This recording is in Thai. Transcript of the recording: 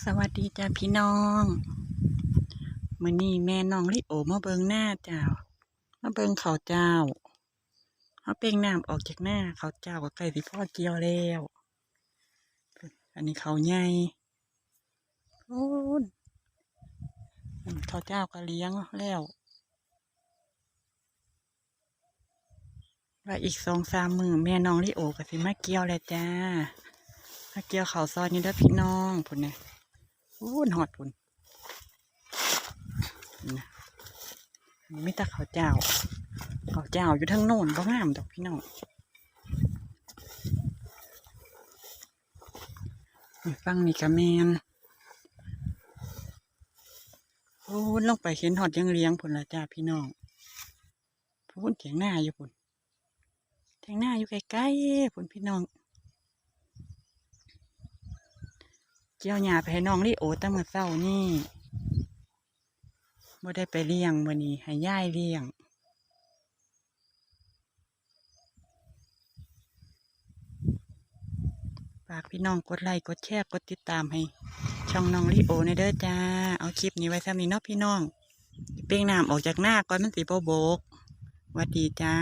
สวัสดีจ้าพี่น้องมือนี้แม่น้องลิโอมาเบิงหน้าเจ้า มาเบิงเขาเจ้าเอาเป่งน้ำออกจากหน้าเขาเจ้าก็ใกล้สิพ่อเกี่ยวแล้ว อันนี้เขาใหญ่โอ้นเขาเจ้าก็เลี้ยงแล้วว่าอีกสองสามมือแม่น้องลิโอก็สิมาเกี่ยวแล้วจ้ามาเกี่ยวเขาซอยนี่ด้อพี่น้องพุ่นเนี่ย อู้นหอดพุ่นนี่นะอันนี้ไม่ตาข้าวเจ้าข้าวเจ้าอยู่ทั้งโน่นก็งามดอกพี่น้องฟังนี่กะแมนโอ้นลงไปเห็นหอดยังเลี้ยงพุ่นละจ้าพี่น้องพุ่นเถียงหน้าอยู่พุ่นเถียงหน้าอยู่ใกล้ๆพุ่นพี่น้อง เกี่ยวหญ้าไปให้น้องลิโอตั้งแต่เช้านี่บ่ได้ไปเลี้ยงวันนี้ให้ย่ายเลี้ยง ฝากพี่น้องกดไลค์กดแชร์กดติดตามให้ ช่องน้องลิโอในเด้อจ้า เอาคลิปนี้ไว้ซ้ำนี้เนาะพี่น้อง เป้งน้ำออกจากหน้าก่อนมันสีโบโบกวัดดีจ้า